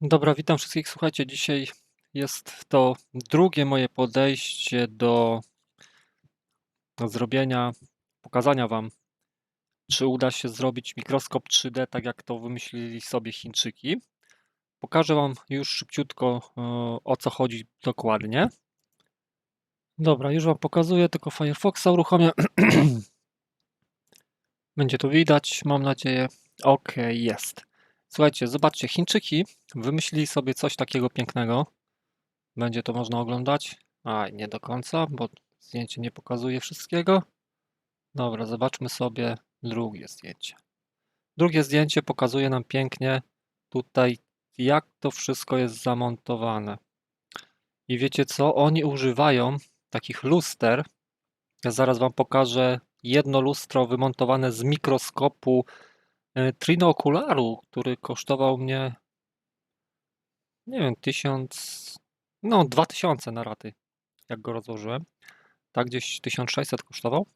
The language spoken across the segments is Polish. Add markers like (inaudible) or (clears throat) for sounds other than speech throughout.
Dobra, witam wszystkich. Słuchajcie, dzisiaj jest to drugie moje podejście do zrobienia, pokazania Wam, czy uda się zrobić mikroskop 3D, tak jak to wymyślili sobie Chińczyki. Pokażę Wam już szybciutko, e, o co chodzi dokładnie. Dobra, już Wam pokazuję, tylko Firefoxa uruchomię. (clears throat) Będzie to widać, mam nadzieję. Ok, jest. Słuchajcie, zobaczcie, Chińczyki wymyślili sobie coś takiego pięknego. Będzie to można oglądać. A, nie do końca, bo zdjęcie nie pokazuje wszystkiego. Dobra, zobaczmy sobie drugie zdjęcie. Drugie zdjęcie pokazuje nam pięknie tutaj, jak to wszystko jest zamontowane. I wiecie co? Oni używają takich luster. Ja zaraz Wam pokażę jedno lustro wymontowane z mikroskopu e, Trinokularu, który kosztował mnie nie wiem, 1000, no 2000 na raty, jak go rozłożyłem. Tak gdzieś 1600 kosztował.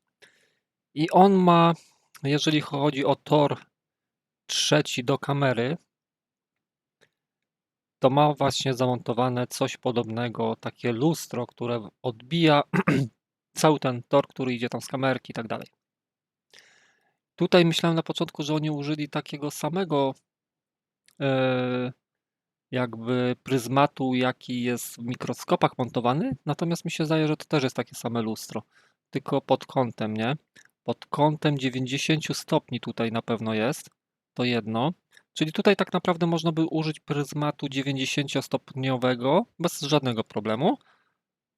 I on ma, jeżeli chodzi o tor trzeci do kamery, to ma właśnie zamontowane coś podobnego, takie lustro, które odbija (clears throat) cały ten tor, który idzie tam z kamerki i tak dalej. Tutaj myślałem na początku, że oni użyli takiego samego e, jakby pryzmatu, jaki jest w mikroskopach montowany, natomiast mi się zdaje, że to też jest takie same lustro, tylko pod kątem, nie? Pod kątem 90 stopni tutaj na pewno jest, to jedno. Czyli tutaj tak naprawdę można by użyć pryzmatu 90-stopniowego bez żadnego problemu.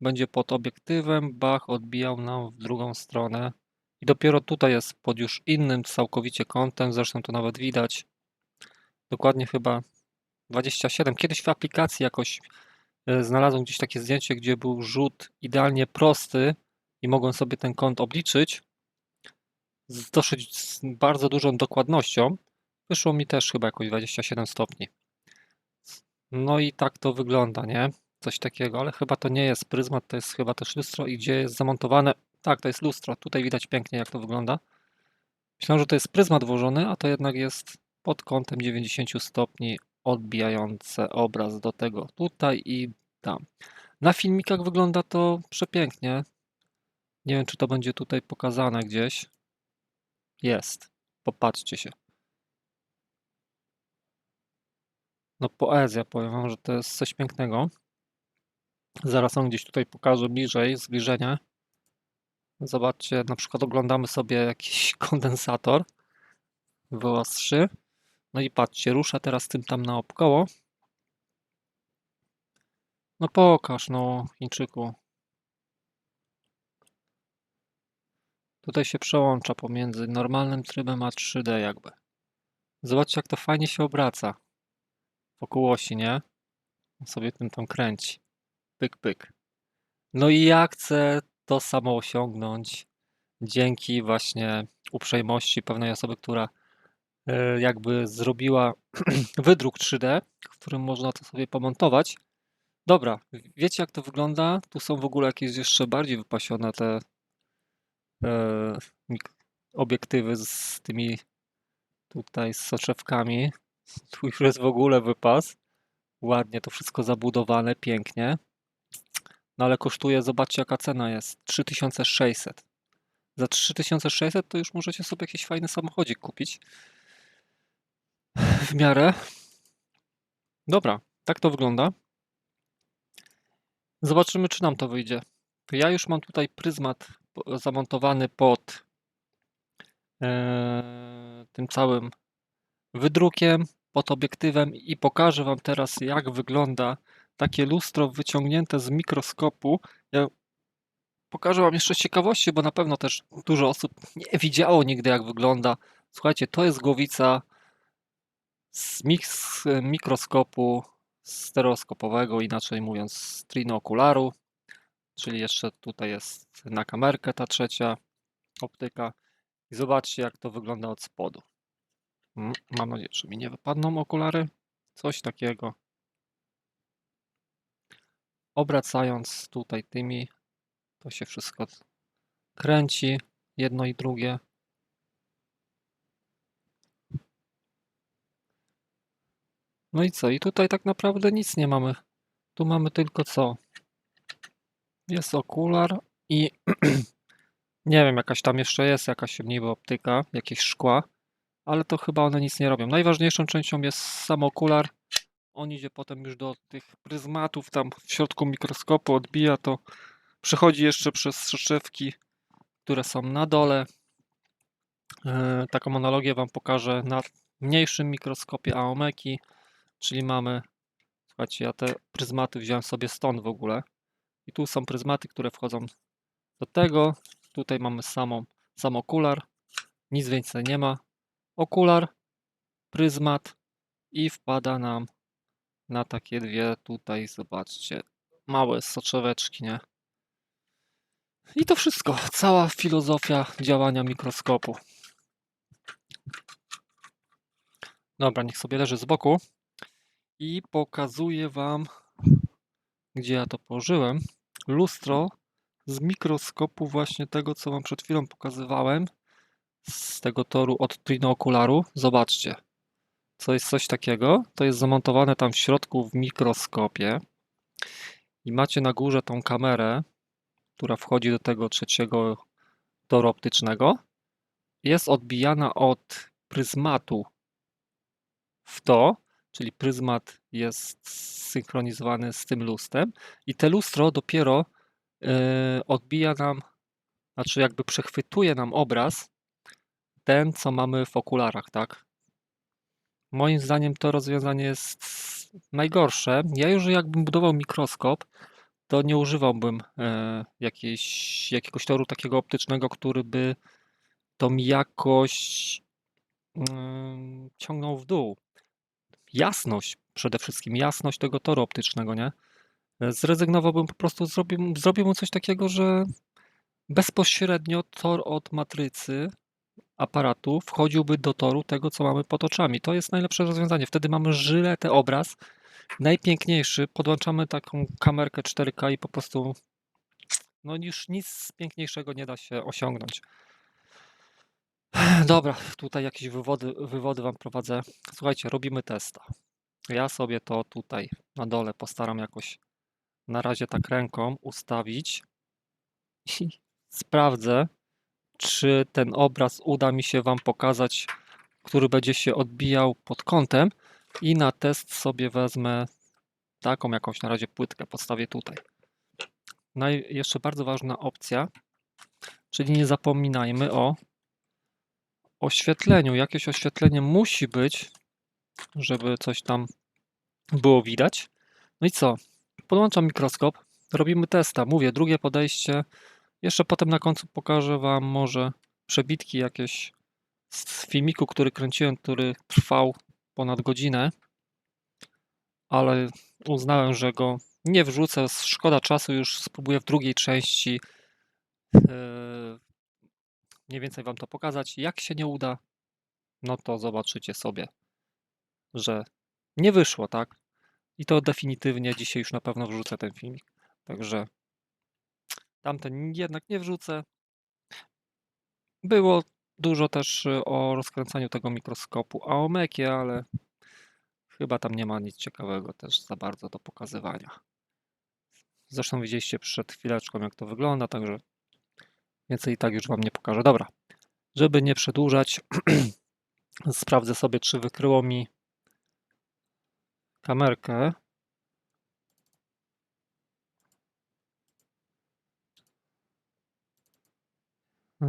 Będzie pod obiektywem, bach odbijał nam w drugą stronę. I dopiero tutaj jest pod już innym całkowicie kątem, zresztą to nawet widać. Dokładnie chyba 27. Kiedyś w aplikacji jakoś e, znalazłem gdzieś takie zdjęcie, gdzie był rzut idealnie prosty i mogłem sobie ten kąt obliczyć z dosyć z bardzo dużą dokładnością. Wyszło mi też chyba jakoś 27 stopni. No i tak to wygląda, nie? Coś takiego, ale chyba to nie jest pryzmat, to jest chyba też lustro i gdzie jest zamontowane. Tak, to jest lustro. Tutaj widać pięknie, jak to wygląda. Myślałem, że to jest pryzmat włożony, a to jednak jest pod kątem 90 stopni odbijające obraz do tego tutaj i tam. Na filmikach wygląda to przepięknie. Nie wiem, czy to będzie tutaj pokazane gdzieś. Jest. Popatrzcie się. No poezja, powiem wam, że to jest coś pięknego. Zaraz on gdzieś tutaj pokażę bliżej, zbliżenie. Zobaczcie, na przykład oglądamy sobie jakiś (laughs) kondensator wyostrzy. No i patrzcie, rusza teraz tym tam naokoło. No pokaż, no, Chińczyku. Tutaj się przełącza pomiędzy normalnym trybem a 3D jakby. Zobaczcie, jak to fajnie się obraca. Wokół osi, nie? On sobie tym tam kręci. Pyk, pyk. No i ja chcę to samo osiągnąć dzięki właśnie uprzejmości pewnej osoby, która E, jakby zrobiła (clears throat) wydruk 3D, w którym można to sobie pomontować. Dobra, wiecie jak to wygląda? Tu są w ogóle jakieś jeszcze bardziej wypasione te e, obiektywy z tymi tutaj soczewkami. (laughs) Tu już jest w ogóle wypas. Ładnie to wszystko zabudowane, pięknie. No ale kosztuje, zobaczcie jaka cena jest. 3600. Za 3600 to już możecie sobie jakiś fajny samochodzik kupić w miarę. Dobra, tak to wygląda. Zobaczymy, czy nam to wyjdzie. Ja już mam tutaj pryzmat zamontowany pod e, tym całym wydrukiem, pod obiektywem i pokażę Wam teraz, jak wygląda takie lustro wyciągnięte z mikroskopu. Ja pokażę Wam jeszcze ciekawości, bo na pewno też dużo osób nie widziało nigdy, jak wygląda. Słuchajcie, to jest głowica z mikroskopu stereoskopowego, inaczej mówiąc z trinokularu, czyli jeszcze tutaj jest na kamerkę ta trzecia optyka. I zobaczcie jak to wygląda od spodu. Mam nadzieję, że mi nie wypadną okulary. Coś takiego. Obracając tutaj tymi, to się wszystko kręci, jedno i drugie. No i co? I tutaj tak naprawdę nic nie mamy. Tu mamy tylko co? Jest okular i (clears throat) nie wiem, jakaś tam jeszcze jest jakaś niby optyka, jakieś szkła, ale to chyba one nic nie robią. Najważniejszą częścią jest sam okular. On idzie potem już do tych pryzmatów, tam w środku mikroskopu odbija to. Przechodzi jeszcze przez soszewki, które są na dole. E, Taką analogię Wam pokażę na mniejszym mikroskopie Aomeki, czyli mamy, słuchajcie, ja te pryzmaty wziąłem sobie stąd w ogóle. I tu są pryzmaty, które wchodzą do tego. Tutaj mamy samą, sam okular, nic więcej nie ma. Okular, pryzmat i wpada nam na takie dwie tutaj, zobaczcie, małe soczeweczki, nie? I to wszystko, cała filozofia działania mikroskopu. Dobra, niech sobie leży z boku i pokazuję Wam, gdzie ja to położyłem. Lustro z mikroskopu właśnie tego, co Wam przed chwilą pokazywałem, z tego toru od trinookularu. Zobaczcie, co jest coś takiego. To jest zamontowane tam w środku w mikroskopie i macie na górze tą kamerę, która wchodzi do tego trzeciego toru optycznego. Jest odbijana od pryzmatu w to, czyli pryzmat jest zsynchronizowany z tym lustrem i te lustro dopiero yy, odbija nam, znaczy jakby przechwytuje nam obraz ten, co mamy w okularach, tak? Moim zdaniem to rozwiązanie jest najgorsze. Ja już jakbym budował mikroskop, to nie używałbym e, jakiejś, jakiegoś toru takiego optycznego, który by tą jakość mm, ciągnął w dół. Jasność, przede wszystkim jasność tego toru optycznego, nie? Zrezygnowałbym po prostu, zrobił, zrobiłbym coś takiego, że bezpośrednio tor od matrycy aparatu wchodziłby do toru tego, co mamy pod oczami. To jest najlepsze rozwiązanie. Wtedy mamy żyletę obraz, najpiękniejszy. Podłączamy taką kamerkę 4K i po prostu no już nic piękniejszego nie da się osiągnąć. (sighs) Dobra, tutaj jakieś wywody, wywody Wam prowadzę. Słuchajcie, robimy testa. Ja sobie to tutaj na dole postaram jakoś na razie tak ręką ustawić (laughs) sprawdzę, czy ten obraz uda mi się Wam pokazać, który będzie się odbijał pod kątem i na test sobie wezmę taką jakąś na razie płytkę, podstawię tutaj. No jeszcze bardzo ważna opcja, czyli nie zapominajmy o oświetleniu. Jakieś oświetlenie musi być, żeby coś tam było widać. No i co? Podłączam mikroskop, robimy testa. Mówię, drugie podejście. Jeszcze potem na końcu pokażę Wam może przebitki jakieś z filmiku, który kręciłem, który trwał ponad godzinę, ale uznałem, że go nie wrzucę. Szkoda czasu, już spróbuję w drugiej części yy, mniej więcej Wam to pokazać. Jak się nie uda, no to zobaczycie sobie, że nie wyszło, tak? I to definitywnie dzisiaj już na pewno wrzucę ten filmik. Także tamten jednak nie wrzucę. Było dużo też y, o rozkręcaniu tego mikroskopu Aomekie, ale chyba tam nie ma nic ciekawego też za bardzo do pokazywania. Zresztą widzieliście przed chwileczką, jak to wygląda, także więcej i tak już Wam nie pokażę. Dobra, żeby nie przedłużać, (clears throat) sprawdzę sobie, czy wykryło mi kamerkę.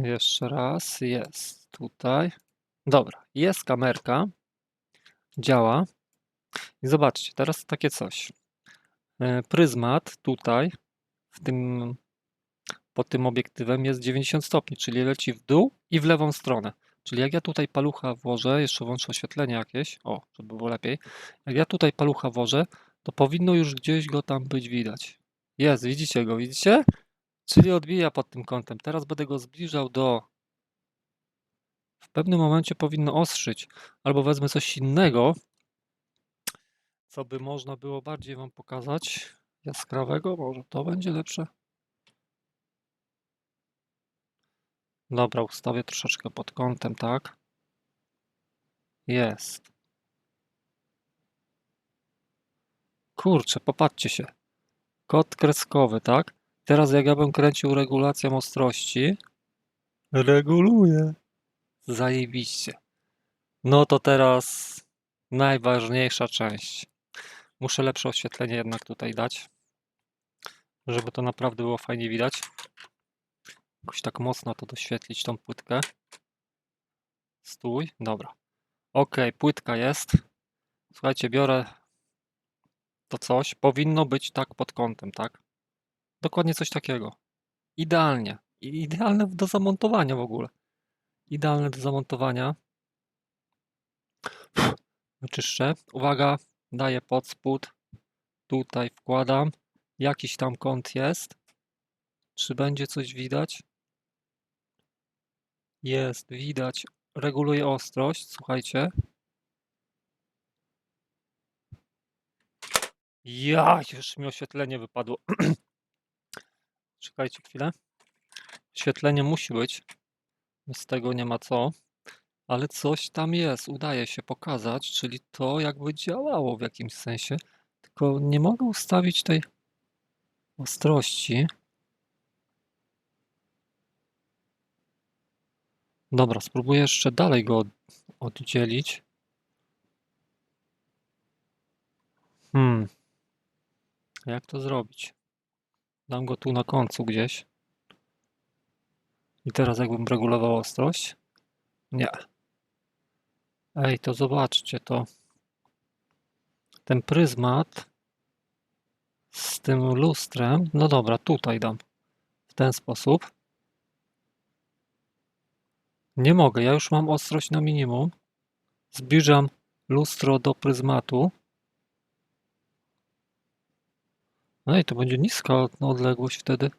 Jeszcze raz, jest tutaj. Dobra, jest kamerka, działa. I zobaczcie, teraz takie coś. E, Pryzmat tutaj, w tym, pod tym obiektywem jest 90 stopni, czyli leci w dół i w lewą stronę. Czyli jak ja tutaj palucha włożę, jeszcze włączę oświetlenie jakieś, o, żeby było lepiej. Jak ja tutaj palucha włożę, to powinno już gdzieś go tam być widać. Jest, widzicie go, widzicie? Czyli odbija pod tym kątem. Teraz będę go zbliżał do. W pewnym momencie powinno ostrzyć, albo wezmę coś innego, co by można było bardziej Wam pokazać. Jaskrawego, może to będzie lepsze. Dobra, ustawię troszeczkę pod kątem, tak? Jest. kurczę, popatrzcie się. Kod kreskowy, tak? Teraz jak ja bym kręcił regulacją ostrości. Reguluję. Zajebiście. No to teraz najważniejsza część. Muszę lepsze oświetlenie jednak tutaj dać, żeby to naprawdę było fajnie widać. Jakoś tak mocno to doświetlić tą płytkę. Stój, dobra. Ok, płytka jest. Słuchajcie, biorę to coś. Powinno być tak pod kątem, tak? Dokładnie coś takiego. Idealnie. Idealne do zamontowania w ogóle. Idealne do zamontowania. Wyczyszczę. Uwaga, daję pod spód. Tutaj wkładam. Jakiś tam kąt jest. Czy będzie coś widać? Jest, widać. Reguluję ostrość, słuchajcie. Ja, już mi oświetlenie wypadło. (clears throat) Czekajcie chwilę. Oświetlenie musi być. Bez tego nie ma co. Ale coś tam jest, udaje się pokazać, czyli to jakby działało w jakimś sensie. Tylko nie mogę ustawić tej ostrości. Dobra, spróbuję jeszcze dalej go od- oddzielić. Hmm. Jak to zrobić? Dam go tu na końcu gdzieś. I teraz jakbym regulował ostrość? Nie. Ej, to zobaczcie to. Ten pryzmat z tym lustrem. No dobra, tutaj dam. W ten sposób. Nie mogę, ja już mam ostrość na minimum. Zbliżam lustro do pryzmatu. No i to będzie niska od- odległość wtedy.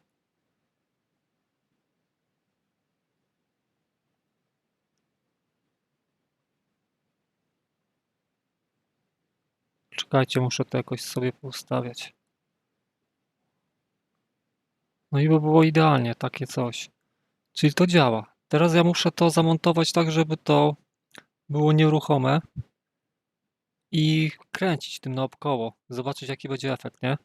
Czekajcie, muszę to jakoś sobie poustawiać. No i by było idealnie takie coś. Czyli to działa. Teraz ja muszę to zamontować tak, żeby to było nieruchome i kręcić tym naokoło. Zobaczyć jaki będzie efekt, nie?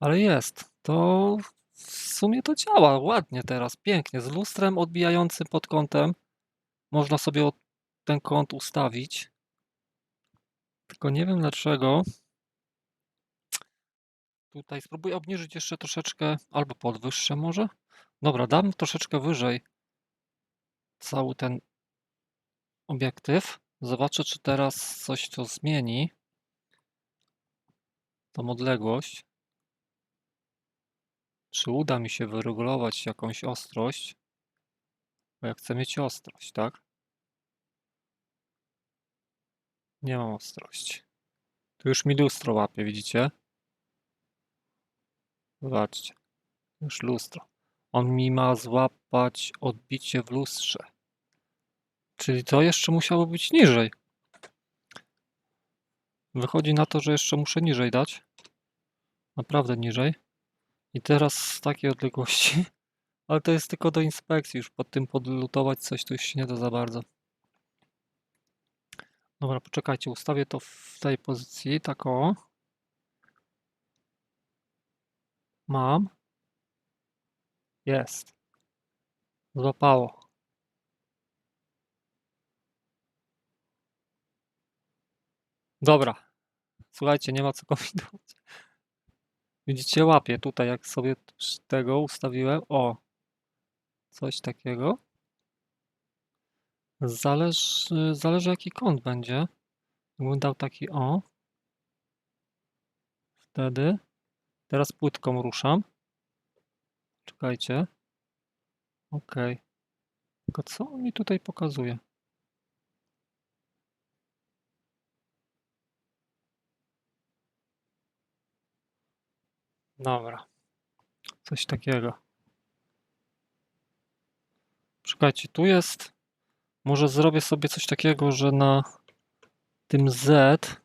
Ale jest. To w sumie to działa ładnie teraz, pięknie. Z lustrem odbijającym pod kątem. Można sobie ten kąt ustawić. Tylko nie wiem dlaczego. Tutaj spróbuję obniżyć jeszcze troszeczkę, albo podwyższę może. Dobra, dam troszeczkę wyżej cały ten obiektyw. Zobaczę, czy teraz coś to zmieni. Tą odległość. Czy uda mi się wyregulować jakąś ostrość? Bo ja chcę mieć ostrość, tak? Nie mam ostrości. Tu już mi lustro łapie, widzicie? Zobaczcie. Już lustro. On mi ma złapać odbicie w lustrze. Czyli to jeszcze musiało być niżej. Wychodzi na to, że jeszcze muszę niżej dać. Naprawdę niżej. I teraz z takiej odległości. (laughs) Ale to jest tylko do inspekcji. Już pod tym podlutować coś tu już się nie da za bardzo. Dobra, poczekajcie. Ustawię to w tej pozycji. Tak o. Mam. Jest. Złapało. Dobra. Słuchajcie, nie ma co (laughs) kombinować. Widzicie, łapie tutaj, jak sobie tego ustawiłem. O, coś takiego. Zależy, zależy jaki kąt będzie. Jakbym dał taki o. Wtedy. Teraz płytką ruszam. Czekajcie. Ok. Tylko co mi tutaj pokazuje? Dobra. Coś takiego. Czekajcie, tu jest. Może zrobię sobie coś takiego, że na tym Z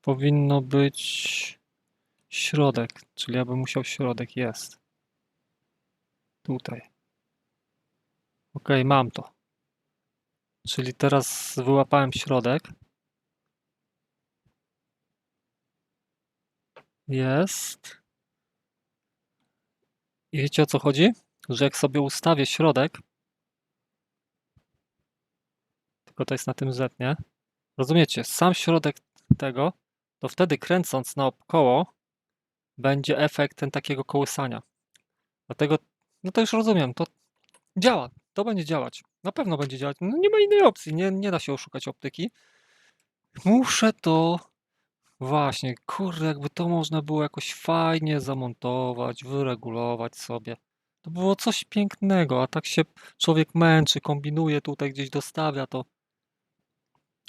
powinno być środek, czyli ja bym musiał środek jest. Tutaj. Ok, mam to. Czyli teraz wyłapałem środek. Jest. I wiecie o co chodzi? Że jak sobie ustawię środek, tylko to jest na tym Z, nie? Rozumiecie? Sam środek tego, to wtedy kręcąc naokoło będzie efekt ten takiego kołysania. Dlatego, no to już rozumiem, to działa, to będzie działać. Na pewno będzie działać. No nie ma innej opcji, nie, nie da się oszukać optyki. Muszę to właśnie, kurde, jakby to można było jakoś fajnie zamontować, wyregulować sobie. To było coś pięknego, a tak się człowiek męczy, kombinuje, tutaj gdzieś dostawia to.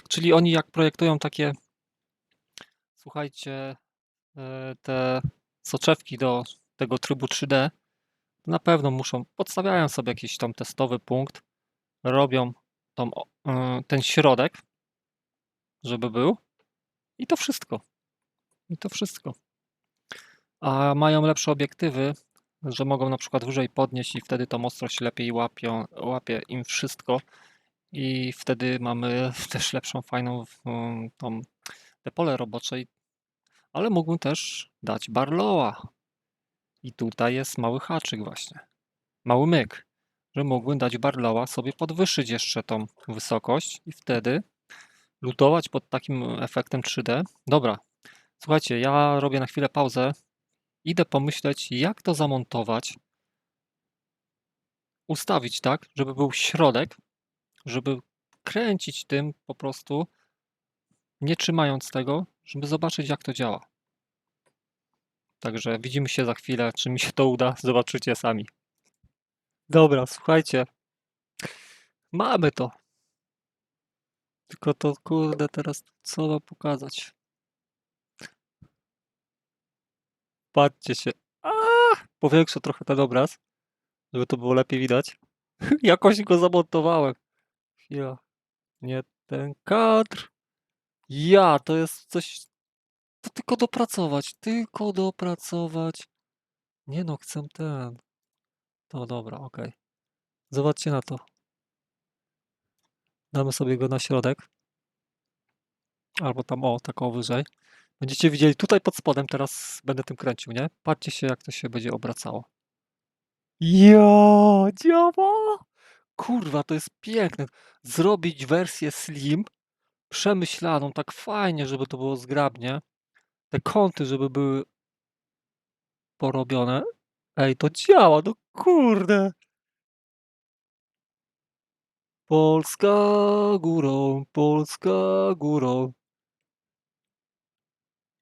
Czyli oni jak projektują takie, słuchajcie, e, te soczewki do tego trybu 3D, to na pewno muszą, podstawiają sobie jakiś tam testowy punkt, robią tą, e, ten środek, żeby był i to wszystko. I to wszystko. A mają lepsze obiektywy, że mogą na przykład wyżej podnieść i wtedy tą ostrość lepiej łapią, łapie im wszystko i wtedy mamy (laughs) też lepszą, fajną tą te pole robocze, ale mógłbym też dać Barlowa. I tutaj jest mały haczyk właśnie, mały myk, że mógłbym dać Barlowa, sobie podwyższyć jeszcze tą wysokość i wtedy lutować pod takim efektem 3D. Dobra, słuchajcie, ja robię na chwilę pauzę, idę pomyśleć, jak to zamontować, ustawić tak, żeby był środek, żeby kręcić tym po prostu, nie trzymając tego, żeby zobaczyć, jak to działa. Także widzimy się za chwilę. Czy mi się to uda, (laughs) zobaczycie sami. Dobra, słuchajcie. Mamy to. Tylko to kurde teraz co mam pokazać? Patrzcie się. Powiększę trochę ten obraz, żeby to było lepiej widać. (laughs) Jakoś go zamontowałem. Chwila. Nie ten kadr. Ja, to jest coś. To tylko dopracować. Tylko dopracować. Nie no, chcę ten. To dobra, okej. Zobaczcie na to. Damy sobie go na środek. Albo tam, o, tak wyżej. Będziecie widzieli tutaj pod spodem, teraz będę tym kręcił, nie? Patrzcie się, jak to się będzie obracało. Ja, działa! Kurwa, to jest piękne. Zrobić wersję slim, przemyślaną, tak fajnie, żeby to było zgrabnie. Te kąty, żeby były porobione. Ej, to działa, no kurde. Polska górą, Polska górą.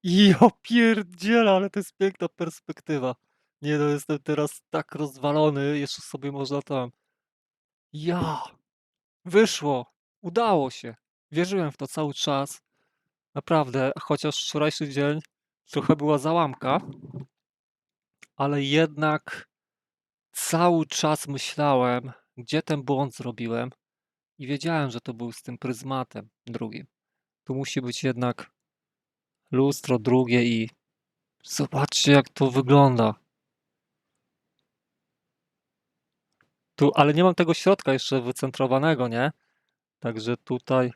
Ja pierdzielę, ale to jest piękna perspektywa. Nie no, jestem teraz tak rozwalony, jeszcze sobie można tam. Ja! Wyszło! Udało się! Wierzyłem w to cały czas. Naprawdę, chociaż wczorajszy dzień trochę była załamka, ale jednak cały czas myślałem, gdzie ten błąd zrobiłem i wiedziałem, że to był z tym pryzmatem drugim. Tu musi być jednak lustro drugie i zobaczcie, jak to wygląda. Tu, ale nie mam tego środka jeszcze wycentrowanego, nie? Także tutaj.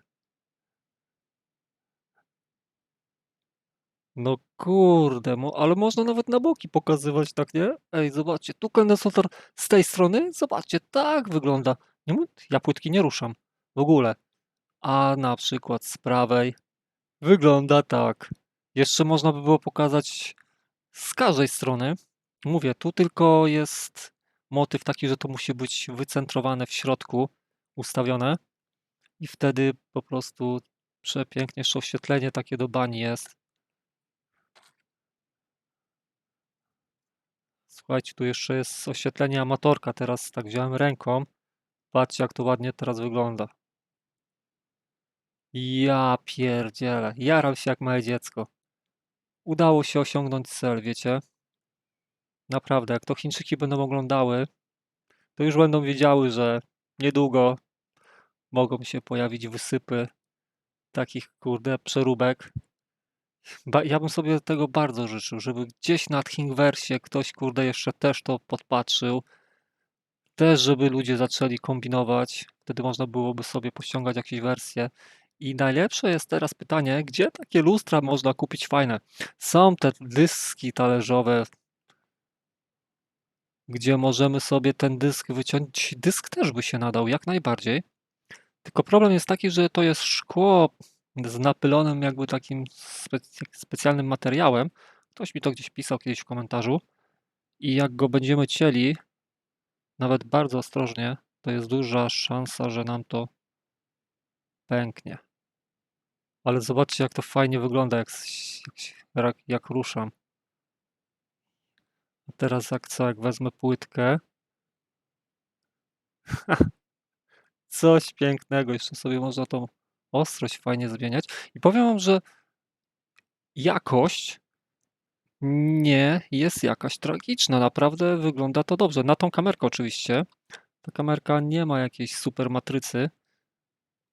No kurde, mo, ale można nawet na boki pokazywać, tak nie? Ej, zobaczcie, tu kondensator z tej strony, zobaczcie, tak wygląda. Nie, ja płytki nie ruszam w ogóle. A na przykład z prawej wygląda tak. Jeszcze można by było pokazać z każdej strony. Mówię, tu tylko jest motyw taki, że to musi być wycentrowane w środku, ustawione i wtedy po prostu przepięknie jeszcze oświetlenie takie do bani jest. Słuchajcie, tu jeszcze jest oświetlenie amatorka, teraz tak wziąłem ręką. Patrzcie, jak to ładnie teraz wygląda. Ja pierdzielę, jaram się jak małe dziecko. Udało się osiągnąć cel, wiecie? Naprawdę, jak to Chińczyki będą oglądały, to już będą wiedziały, że niedługo mogą się pojawić wysypy takich, kurde, przeróbek. Ja bym sobie tego bardzo życzył, żeby gdzieś na Thingiversie ktoś, kurde, jeszcze też to podpatrzył. też, żeby ludzie zaczęli kombinować. Wtedy można byłoby sobie pościągać jakieś wersje. I najlepsze jest teraz pytanie, gdzie takie lustra można kupić fajne? Są te dyski talerzowe, gdzie możemy sobie ten dysk wyciąć. Dysk też by się nadał, jak najbardziej. Tylko problem jest taki, że to jest szkło z napylonym jakby takim specy specjalnym materiałem. Ktoś mi to gdzieś pisał kiedyś w komentarzu. I jak go będziemy cieli, nawet bardzo ostrożnie, to jest duża szansa, że nam to pęknie. Ale zobaczcie, jak to fajnie wygląda, jak, jak, jak ruszam. A teraz jak co, jak wezmę płytkę. (laughs) Coś pięknego, jeszcze sobie można tą ostrość fajnie zmieniać. I powiem wam, że jakość nie jest jakaś tragiczna. Naprawdę wygląda to dobrze. Na tą kamerkę oczywiście. Ta kamerka nie ma jakiejś super matrycy,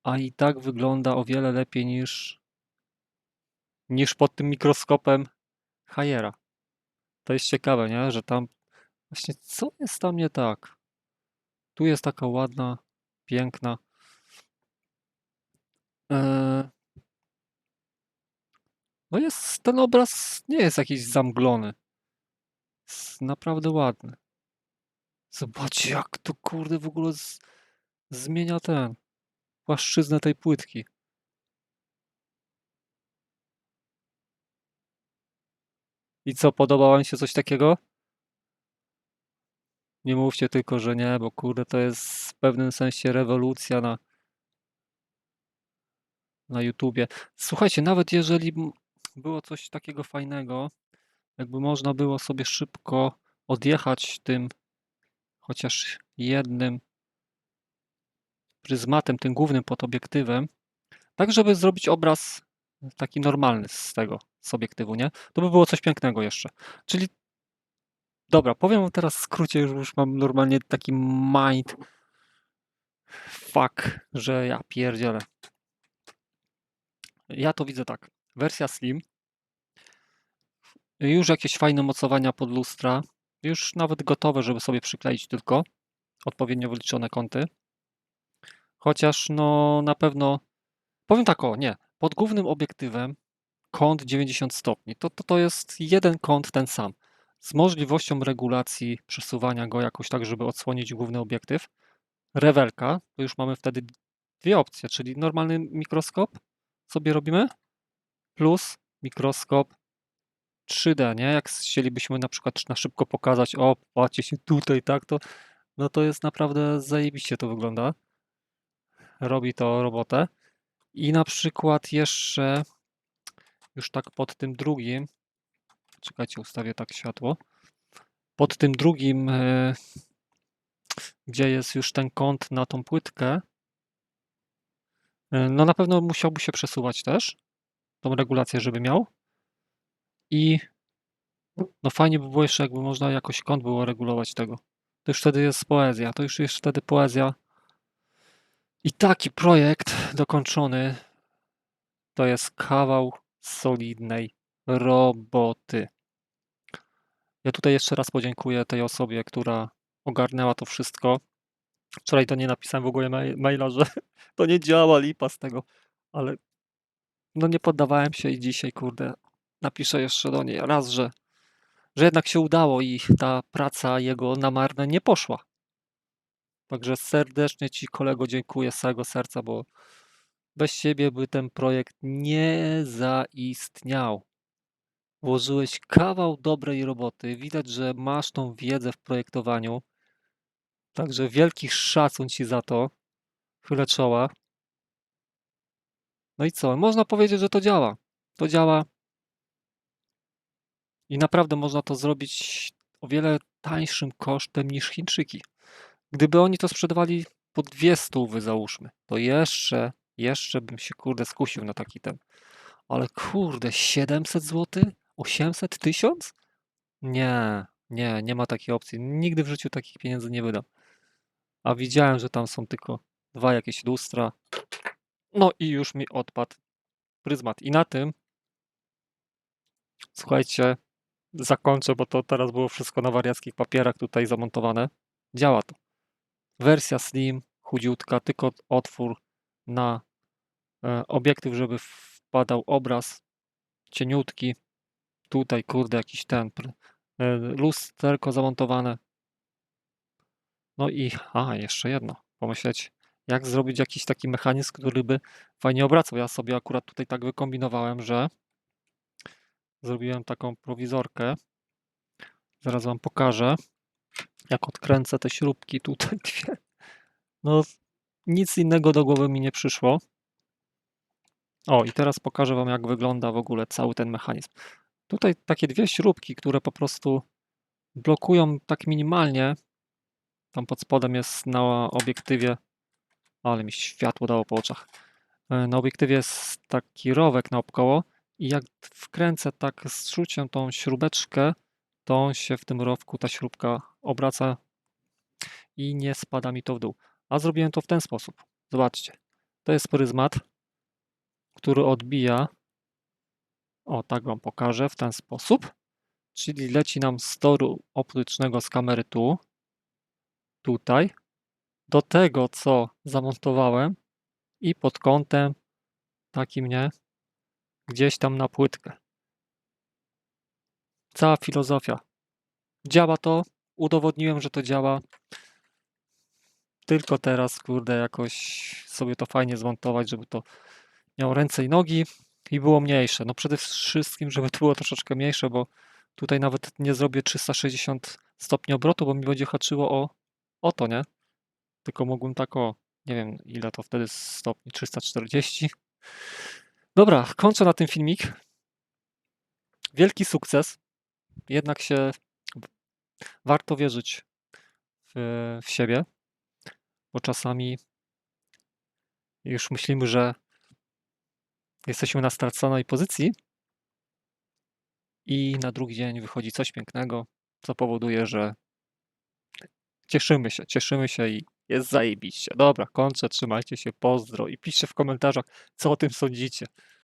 a i tak wygląda o wiele lepiej niż, niż pod tym mikroskopem Hayera. To jest ciekawe, nie? Że tam właśnie co jest tam nie tak? Tu jest taka ładna, piękna. Eee... No jest, ten obraz nie jest jakiś zamglony. Jest naprawdę ładny. Zobaczcie, jak to kurde w ogóle z... zmienia ten płaszczyznę tej płytki. I co, podoba wam się coś takiego? Nie mówcie tylko, że nie, bo kurde, to jest w pewnym sensie rewolucja na, na YouTubie. Słuchajcie, nawet jeżeli było coś takiego fajnego, jakby można było sobie szybko odjechać tym chociaż jednym pryzmatem, tym głównym pod obiektywem, tak żeby zrobić obraz taki normalny z tego, z obiektywu, nie? To by było coś pięknego jeszcze. Czyli dobra, powiem teraz w skrócie, już mam normalnie taki mind fuck, że ja pierdzielę. Ja to widzę tak. Wersja Slim. Już jakieś fajne mocowania pod lustra. Już nawet gotowe, żeby sobie przykleić tylko. Odpowiednio wyliczone kąty. Chociaż no na pewno, powiem tak o, nie, pod głównym obiektywem kąt 90 stopni, to, to, to jest jeden kąt ten sam, z możliwością regulacji przesuwania go jakoś tak, żeby odsłonić główny obiektyw. Rewelka, to już mamy wtedy dwie opcje, czyli normalny mikroskop sobie robimy, plus mikroskop 3D, nie? Jak chcielibyśmy na przykład na szybko pokazać, o, patrzcie się tutaj, tak, to no to jest naprawdę zajebiście to wygląda robi to robotę. I na przykład jeszcze już tak pod tym drugim, czekajcie, ustawię tak światło, pod tym drugim, e, gdzie jest już ten kąt na tą płytkę, e, no na pewno musiałby się przesuwać też, tą regulację, żeby miał. I no fajnie by było jeszcze, jakby można jakoś kąt było regulować tego. To już wtedy jest poezja, to już jest wtedy poezja i taki projekt dokończony to jest kawał solidnej roboty. Ja tutaj jeszcze raz podziękuję tej osobie, która ogarnęła to wszystko. Wczoraj to nie napisałem w ogóle maila, że (laughs) to nie działa, lipa z tego, ale no nie poddawałem się i dzisiaj, kurde, napiszę jeszcze do niej raz, że, że jednak się udało i ta praca jego na marne nie poszła. Także serdecznie Ci, kolego, dziękuję z całego serca, bo bez Ciebie by ten projekt nie zaistniał. Włożyłeś kawał dobrej roboty. Widać, że masz tą wiedzę w projektowaniu. Także wielki szacun Ci za to. Chylę czoła. No i co? Można powiedzieć, że to działa. To działa. I naprawdę można to zrobić o wiele tańszym kosztem niż Chińczyki. Gdyby oni to sprzedawali po dwie stówy załóżmy, to jeszcze, jeszcze bym się kurde skusił na taki ten. Ale kurde, 700 zł? 800? 1000? Nie, nie, nie ma takiej opcji. Nigdy w życiu takich pieniędzy nie wydam. A widziałem, że tam są tylko dwa jakieś lustra. No i już mi odpadł pryzmat. I na tym, słuchajcie, zakończę, bo to teraz było wszystko na wariackich papierach tutaj zamontowane. Działa to. Wersja slim, chudziutka, tylko otwór na e, obiektyw, żeby wpadał obraz cieniutki. Tutaj, kurde, jakiś ten e, lusterko zamontowane. No i, a, jeszcze jedno, pomyśleć, jak zrobić jakiś taki mechanizm, który by fajnie obracał. Ja sobie akurat tutaj tak wykombinowałem, że zrobiłem taką prowizorkę. Zaraz wam pokażę, jak odkręcę te śrubki tutaj (laughs) dwie. No, nic innego do głowy mi nie przyszło. O, i teraz pokażę wam, jak wygląda w ogóle cały ten mechanizm. Tutaj takie dwie śrubki, które po prostu blokują tak minimalnie. Tam pod spodem jest na obiektywie, ale mi światło dało po oczach. E, Na obiektywie jest taki rowek naokoło i jak wkręcę tak z szuciem tą śrubeczkę, to się w tym rowku, ta śrubka obraca i nie spada mi to w dół. A zrobiłem to w ten sposób. Zobaczcie. To jest pryzmat, który odbija. O, tak wam pokażę w ten sposób. Czyli leci nam z toru optycznego z kamery tu, tutaj, do tego, co zamontowałem i pod kątem takim, nie, gdzieś tam na płytkę. Cała filozofia. Działa to, udowodniłem, że to działa. Tylko teraz, kurde, jakoś sobie to fajnie zmontować, żeby to miało ręce i nogi i było mniejsze. No przede wszystkim, żeby to było troszeczkę mniejsze, bo tutaj nawet nie zrobię 360 stopni obrotu, bo mi będzie haczyło o, o to, nie? Tylko mógłbym tak o, nie wiem ile to wtedy stopni, 340. Dobra, kończę na tym filmik. Wielki sukces. Jednak się warto wierzyć w, w siebie, bo czasami już myślimy, że jesteśmy na straconej pozycji i na drugi dzień wychodzi coś pięknego, co powoduje, że cieszymy się, cieszymy się i jest zajebiście. Dobra, kończę, trzymajcie się, pozdro i piszcie w komentarzach, co o tym sądzicie.